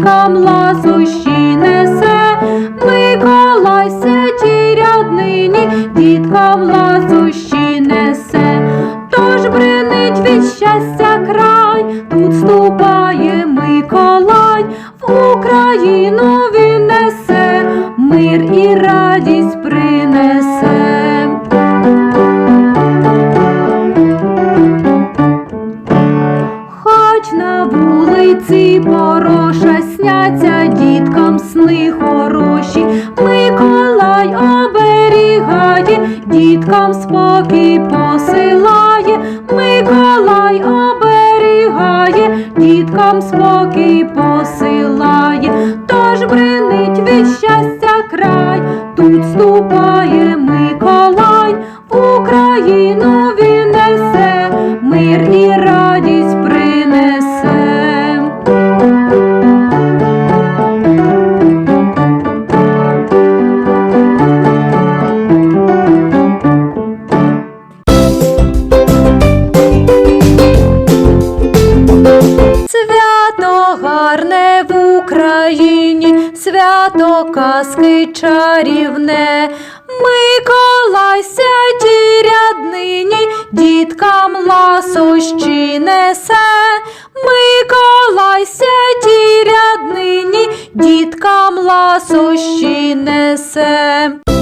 діткам ласощі несе, Миколай сечі ряднині, діткам ласощі несе, тож бринить від щастя край, тут ступає Миколай, в Україну він несе, мир і радість принесе. На вулиці Порошай сняться діткам сни хороші, Миколай оберігає, діткам спокій посилає, Миколай оберігає, діткам спокій посилає, тож бринить від щастя край, тут ступає Миколай, в Україну він несе, мир і свято казки чарівне, Миколай ті ряднині, діткам ласощі несе, Миколай ті ряднині, діткам ласощі несе.